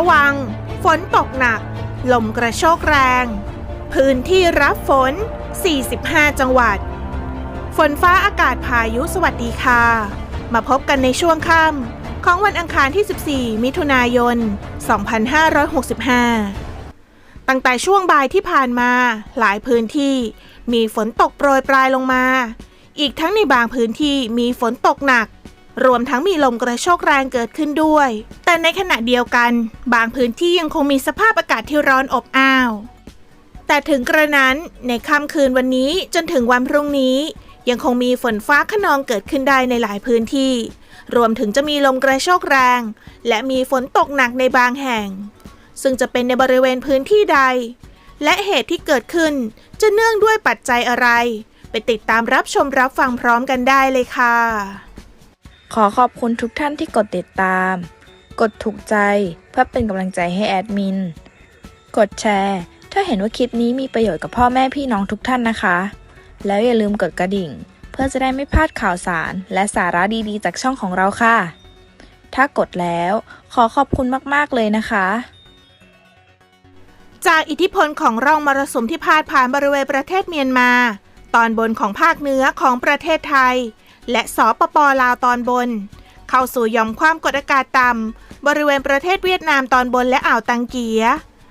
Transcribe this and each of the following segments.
ระวัง ฝนตกหนัก ลมกระโชกแรง พื้นที่รับฝน 45 จังหวัด ฝนฟ้าอากาศพายุสวัสดีค่ะ มาพบกันในช่วงค่ำของวันอังคารที่ 14 มิถุนายน 2565 ตั้งแต่ช่วงบ่ายที่ผ่านมาหลายพื้นที่มีฝนตกโปรยปลายลงมา อีกทั้งในบางพื้นที่มีฝนตกหนัก รวมทั้งมีลมกระโชกแรงเกิดขึ้นด้วย แต่ในขณะเดียวกัน บางพื้นที่ยังคงมีสภาพอากาศที่ร้อนอบอ้าว แต่ถึงกระนั้นในค่ำคืนวันนี้จนถึงวันพรุ่งนี้ ยังคงมีฝนฟ้าขนองเกิดขึ้นได้ในหลายพื้นที่ รวมถึงจะมีลมกระโชกแรง และมีฝนตกหนักในบางแห่ง ซึ่งจะเป็นในบริเวณพื้นที่ใด และเหตุที่เกิดขึ้นจะเนื่องด้วยปัจจัยอะไร ไปติดตามรับชมรับฟังพร้อมกันได้เลยค่ะ ขอขอบคุณทุกท่านที่กดติดตาม กดถูกใจเพื่อเป็นกำลังใจให้แอดมิน กดแชร์ ถ้าเห็นว่าคลิปนี้มีประโยชน์กับพ่อแม่พี่น้องทุกท่านนะคะ แล้วอย่าลืมกดกระดิ่ง เพื่อจะได้ไม่พลาดข่าวสาร และสาระดีๆ จากช่องของเราค่ะ ถ้ากดแล้วขอขอบคุณมากๆเลยนะคะ จากอิทธิพลของร่องมรสุมที่พาดผ่านบริเวณประเทศเมียนมา ตอนบนของภาคเหนือของประเทศไทย และสปปลาวตอนบน เข้าสู่ย่อมความกดอากาศต่ำบริเวณประเทศเวียดนามตอนบนและอ่าวตังเกีย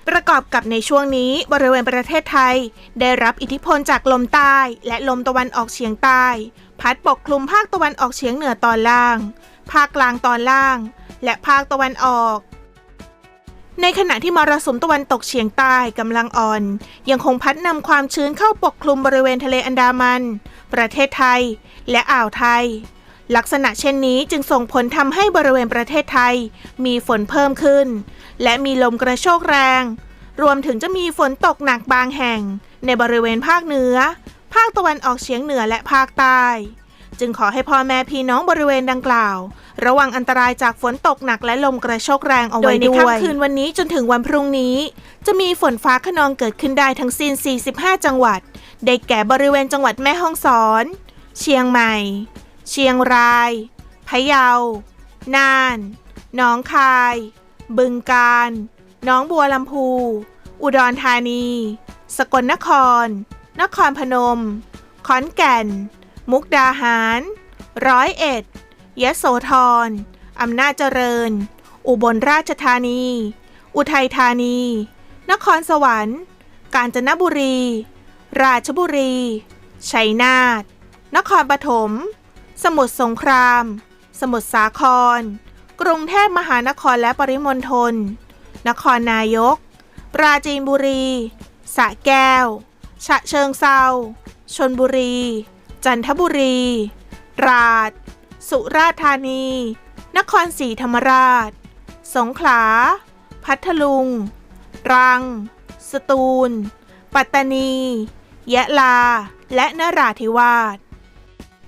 ประกอบกับในช่วงนี้บริเวณประเทศไทย ได้รับอิทธิพลจากลมใต้และลมตะวันออกเฉียงใต้ พัดปกคลุมภาคตะวันออกเฉียงเหนือตอนล่าง ภาคกลางตอนล่าง และภาคตะวันออกในขณะที่มรสุมตะวันตกเฉียงใต้กำลังอ่อน ยังคงพัดนำความชื้นเข้าปกคลุมบริเวณทะเลอันดามัน ประเทศไทย และอ่าวไทย ลักษณะเช่นนี้จึงส่งผลทำให้บริเวณประเทศไทย มีฝนเพิ่มขึ้น และมีลมกระโชกแรง รวมถึงจะมีฝนตกหนักบางแห่ง ในบริเวณภาคเหนือ ภาคตะวันออกเฉียงเหนือและภาคใต้ จึงขอให้พ่อแม่พี่น้องบริเวณดังกล่าว ระวังอันตรายจากฝนตกหนักและลมกระโชกแรงเอาไว้ด้วยโดยในค่ำคืนวันนี้จนถึงวันพรุ่งนี้ จะมีฝนฟ้าขนองเกิดขึ้นได้ทั้งสิ้น 45 จังหวัด ได้แก่บริเวณจังหวัดแม่ฮ่องสอน เชียงใหม่ เชียงรายพะเยา น่าน หนองคาย บึงกาฬ หนองบัวลำพู อุดรธานี สกลนคร นครพนม ขอนแก่น มุกดาหาร ร้อยเอ็ด ยะโสธร อำนาจเจริญ อุบลราชธานี อุทัยธานี นครสวรรค์ กาญจนบุรี ราชบุรี ชัยนาท นครปฐม สมุทรสงคราม สมุทรสาคร กรุงเทพมหานครและปริมณฑล นครนายก ปราจีนบุรี สระแก้ว ฉะเชิงเซา ชนบุรี จันทบุรี ราษฎร์สุราษฎร์ธานี นครศรีธรรมราช สงขลา พัทลุง ตรัง สตูล ปัตตานี ยะลา และนราธิวาส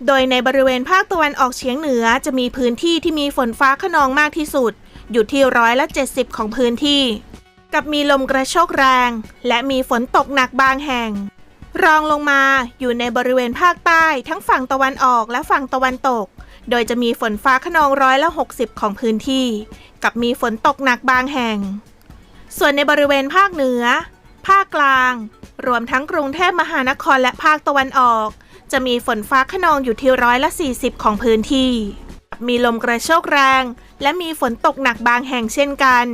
โดยในบริเวณภาคตะวันออกเฉียงเหนือจะมีพื้นที่ที่มีฝนฟ้าขนองมากที่สุด อยู่ที่ร้อยละ 70 ของพื้นที่ กับมีลมกระโชกแรง และมีฝนตกหนักบางแห่ง รองลงมาอยู่ในบริเวณภาคใต้ทั้งฝั่งตะวันออกและฝั่งตะวันตก โดยจะมีฝนฟ้าขนองร้อยละ 60 ของพื้นที่ กับมีฝนตกหนักบางแห่ง ส่วนในบริเวณภาคเหนือ ภาคกลาง รวมทั้งกรุงเทพมหานครและภาคตะวันออก จะมีฝนฟ้าขนองอยู่ที่ร้อยละ 40 ของพื้นที่ มีลมกระโชกแรง และมีฝนตกหนักบางแห่งเช่นกัน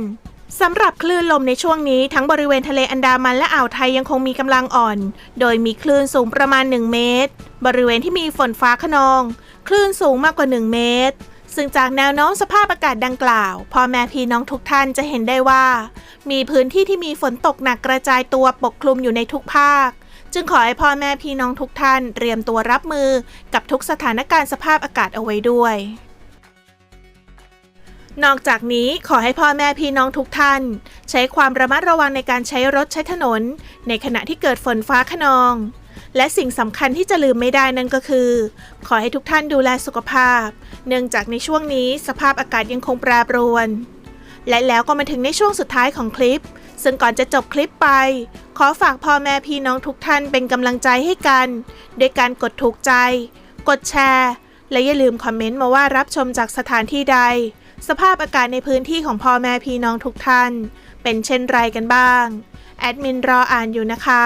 สำหรับคลื่นลมในช่วงนี้ทั้งบริเวณทะเลอันดามันและอ่าวไทยยังคงมีกำลังอ่อน โดยมีคลื่นสูงประมาณ 1 เมตร บริเวณที่มีฝนฟ้าขนอง คลื่นสูงมากกว่า 1 เมตร ซึ่งจากแนวโน้มสภาพอากาศดังกล่าวพ่อแม่พี่น้องทุกท่านจะเห็นได้ว่า มีพื้นที่ที่มีฝนตกหนักกระจายตัวปกคลุมอยู่ในทุกภาค จึงขอให้พ่อแม่พี่น้องทุกท่านเตรียมตัวรับมือกับทุกสถานการณ์สภาพอากาศเอาไว้ด้วย นอกจากนี้ขอให้พ่อแม่พี่น้องทุกท่าน ใช้ความระมัดระวังในการใช้รถใช้ถนน ในขณะที่เกิดฝนฟ้าขนอง และสิ่งสำคัญที่จะลืมไม่ได้นั่นก็คือ ขอให้ทุกท่านดูแลสุขภาพ เนื่องจากในช่วงนี้สภาพอากาศยังคงแปรปรวน และแล้วก็มาถึงในช่วงสุดท้ายของคลิป ซึ่งก่อนจะจบคลิปไป ขอฝากพ่อแม่พี่น้องทุกท่านเป็นกำลังใจให้กันโดยการกดถูกใจ กดแชร์ และอย่าลืมคอมเมนต์มาว่ารับชมจากสถานที่ใด สภาพอากาศในพื้นที่ของพ่อแม่พี่น้องทุกท่าน เป็นเช่นไรกันบ้างแอดมินรออ่านอยู่นะคะ